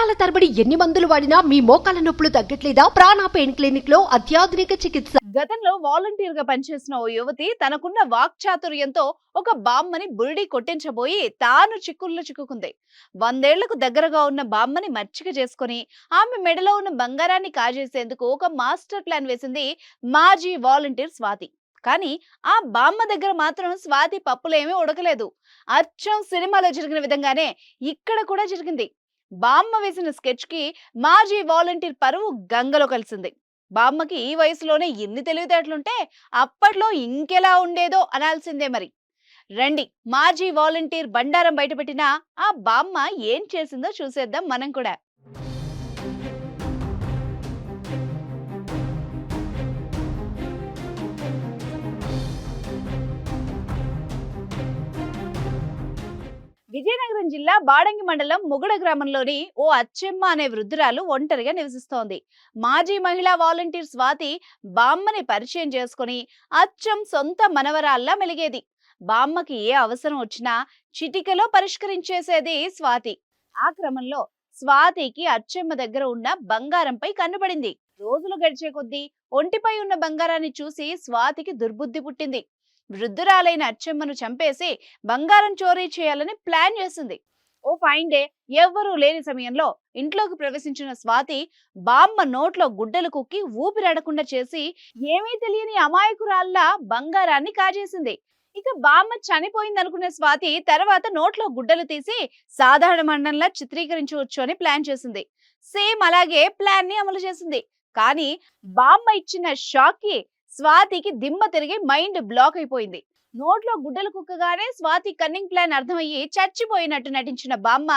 సంవత్సరాల తరబడి ఎన్ని మందులు వాడినా మీ మోకాల నొప్పులు తగ్గట్లేదా? ప్రాణ పెయిన్ క్లినిక్లో అత్యాధునిక చికిత్స. గతంలో వాలంటీర్గా పనిచేసిన ఓ యువతి తనకున్న వాక్చాతుర్యంతో ఒక బామ్మని బురిడి కొట్టించబోయి తాను చిక్కుల్లో చిక్కుకుంది. వందేళ్ళకు దగ్గరగా ఉన్న బామ్మని మచ్చిక చేసుకుని ఆమె మెడలో ఉన్న బంగారాన్ని కాజేసేందుకు ఒక మాస్టర్ ప్లాన్ వేసింది మాజీ వాలంటీర్ స్వాతి. కానీ ఆ బామ్మ దగ్గర మాత్రం స్వాతి పప్పులేమీ ఉడకలేదు. అచ్చం సినిమాలో జరిగిన విధంగానే ఇక్కడ కూడా జరిగింది. బామ్మ వేసిన స్కెచ్కి మాజీ వాలంటీర్ పరువు గంగలో కలిసింది. బామ్మకి ఈ వయసులోనే ఎన్ని తెలివితేటలుంటే అప్పట్లో ఇంకెలా ఉండేదో అనాల్సిందే మరి. రండి మాజీ వాలంటీర్ బండారం బయటపెట్టిన ఆ బామ్మ ఏం చేసిందో చూసేద్దాం మనం కూడా. విజయనగరం జిల్లా బాడంగి మండలం ముగుడ గ్రామంలోని ఓ అచ్చెమ్మ అనే వృద్ధురాలు ఒంటరిగా నివసిస్తోంది. మాజీ మహిళా వాలంటీర్ స్వాతి బామ్మని పరిచయం చేసుకుని అచ్చం సొంత మనవరాల్లా మెలిగేది. బామ్మకి ఏ అవసరం వచ్చినా చిటికలో పరిష్కరించేసేది స్వాతి. ఆ క్రమంలో స్వాతికి అచ్చెమ్మ దగ్గర ఉన్న బంగారంపై కన్నుపడింది. రోజులు గడిచే కొద్దీ ఒంటిపై ఉన్న బంగారాన్ని చూసి స్వాతికి దుర్బుద్ధి పుట్టింది. వృద్ధురాలైన అచ్చమ్మను చంపేసి బంగారం చోరీ చేయాలని ప్లాన్ చేసింది. ఓ ఫైన్ డే ఎవ్వరూ లేని సమయంలో ఇంట్లోకి ప్రవేశించిన స్వాతి బామ్మ నోట్లో గుడ్డలు కుక్కి ఊపిరాడకుండా చేసి ఏమీ తెలియని అమాయకురాల్లా బంగారాన్ని కాజేసింది. ఇక బామ్మ చనిపోయిందనుకునే స్వాతి తర్వాత నోట్లో గుడ్డలు తీసి సాధారణ మండలంలా చిత్రీకరించవచ్చు అని ప్లాన్ చేసింది. సేమ్ అలాగే ప్లాన్ని అమలు చేసింది. కానీ బామ్మ ఇచ్చిన షాక్కి స్వాతికి దిమ్మ తిరిగి మైండ్ బ్లాక్ అయిపోయింది. నోట్లో గుడ్డలు కుక్కగానే స్వాతి కన్నింగ్ ప్లాన్ అర్థమయ్యి చచ్చిపోయినట్టు నటించిన బామ్మ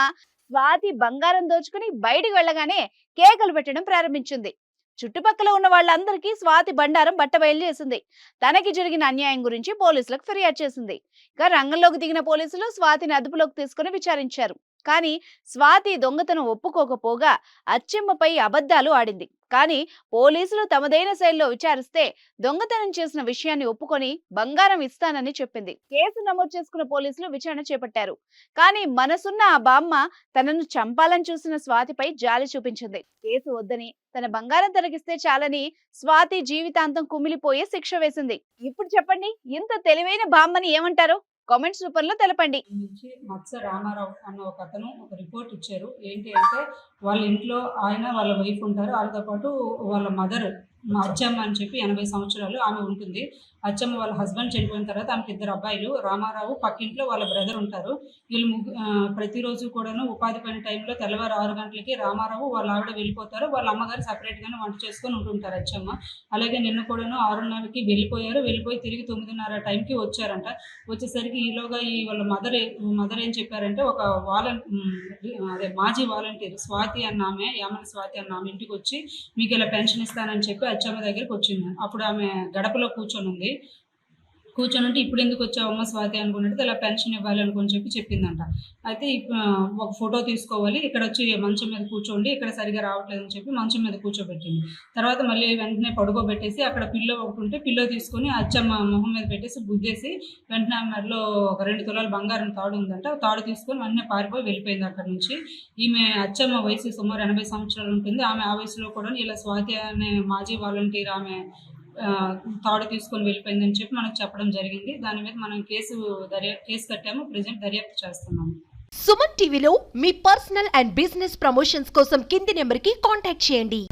స్వాతి బంగారం దోచుకుని బయటికి వెళ్ళగానే కేకలు పెట్టడం ప్రారంభించింది. చుట్టుపక్కల ఉన్న వాళ్ళందరికీ స్వాతి బండారం బట్టబయలు చేసింది తనకి జరిగిన అన్యాయం గురించి పోలీసులకు ఫిర్యాదు చేసింది. ఇక రంగంలోకి దిగిన పోలీసులు స్వాతిని అదుపులోకి తీసుకుని విచారించారు. కానీ స్వాతి దొంగతనం ఒప్పుకోకపోగా అచ్చెమ్మపై అబద్ధాలు ఆడింది. కానీ పోలీసులు తమదైన శైలిలో విచారిస్తే దొంగతనం చేసిన విషయాన్ని ఒప్పుకొని బంగారం ఇస్తానని చెప్పింది. కేసు నమోదు చేసుకున్న పోలీసులు విచారణ చేపట్టారు. కానీ మనసున్న ఆ బామ్మ తనను చంపాలని చూసిన స్వాతిపై జాలి చూపించింది. కేసు వద్దని తన బంగారం తొలగిస్తే చాలని స్వాతి జీవితాంతం కుమిలిపోయే శిక్ష వేసింది. ఇప్పుడు చెప్పండి ఇంత తెలివైన బామ్మని ఏమంటారు? కామెంట్స్ రూపంలో తెలపండి. మత్స రామారావు అన్న ఒక అతను ఒక రిపోర్ట్ ఇచ్చారు. ఏంటి అంటే వాళ్ళ ఇంట్లో ఆయన వాళ్ళ వైఫ్ ఉంటారు. వాళ్ళతో పాటు వాళ్ళ మదర్ మా అచ్చమ్మ అని చెప్పి ఎనభై సంవత్సరాలు ఆమె ఉంటుంది. అచ్చమ్మ వాళ్ళ హస్బెండ్ చనిపోయిన తర్వాత ఆమెకి ఇద్దరు అబ్బాయిలు రామారావు పక్కింట్లో వాళ్ళ బ్రదర్ ఉంటారు. వీళ్ళు ముగ్గు ప్రతిరోజు కూడాను ఉపాధి పని టైంలో తెల్లవారు ఆరు గంటలకి రామారావు వాళ్ళ ఆవిడ వెళ్ళిపోతారు. వాళ్ళ అమ్మగారు సపరేట్గానే వంట చేసుకొని ఉంటుంటారు అచ్చమ్మ. అలాగే నిన్న కూడాను ఆరున్నరకి వెళ్ళిపోయారు. వెళ్ళిపోయి తిరిగి తొమ్మిదిన్నర టైంకి వచ్చారంట. వచ్చేసరికి ఈలోగా ఈ వాళ్ళ మదర్ మదర్ ఏం చెప్పారంటే ఒక వాలం అదే మాజీ వాలంటీర్ స్వాతి అన్న ఆమె యామల స్వాతి అన్న ఆమె ఇంటికి వచ్చి మీకు ఇలా పెన్షన్ ఇస్తానని చెప్పి అచ్చమ్మ దగ్గరికి వచ్చింది. అప్పుడు ఆమె గడపలో కూర్చొని ఉంది కూర్చొని ఉంటే ఇప్పుడు ఎందుకు వచ్చావమ్మ స్వాతి అనుకున్నట్టు ఇలా పెన్షన్ ఇవ్వాలి అనుకుని చెప్పి చెప్పిందంట. అయితే ఒక ఫోటో తీసుకోవాలి. ఇక్కడ వచ్చి మంచం మీద కూర్చోండి. ఇక్కడ సరిగా రావట్లేదని చెప్పి మంచం మీద కూర్చోబెట్టింది. తర్వాత మళ్ళీ వెంటనే పడుకోబెట్టేసి అక్కడ పిల్లో ఒకటి ఉంటే పిల్లో తీసుకొని అచ్చమ్మ మొహం మీద పెట్టేసి గుద్దేసి వెంటనే ఆమె మెడలో ఒక రెండు తులాల బంగారం తాడు ఉందంట. తాడు తీసుకొని వెంటనే పారిపోయి వెళ్ళిపోయింది అక్కడ నుంచి. ఈమె అచ్చమ్మ వయసు సుమారు ఎనభై సంవత్సరాలు ఉంటుంది. ఆమె ఆ వయసులో కూడా ఇలా స్వాతి అనే మాజీ వాలంటీర్ ఆమె తాడు తీసుకొని వెళ్ళిపోయిందని చెప్పి మనకు చెప్పడం జరిగింది. దాని మీద మనం కేసు దర్యాప్తు కేసు కట్టాము. ప్రజెంట్ దర్యాప్తు చేస్తున్నాము. సుమన్ టీవీలో మీ పర్సనల్ అండ్ బిజినెస్ ప్రమోషన్స్ కోసం కింది నెంబర్కి కాంటాక్ట్ చేయండి.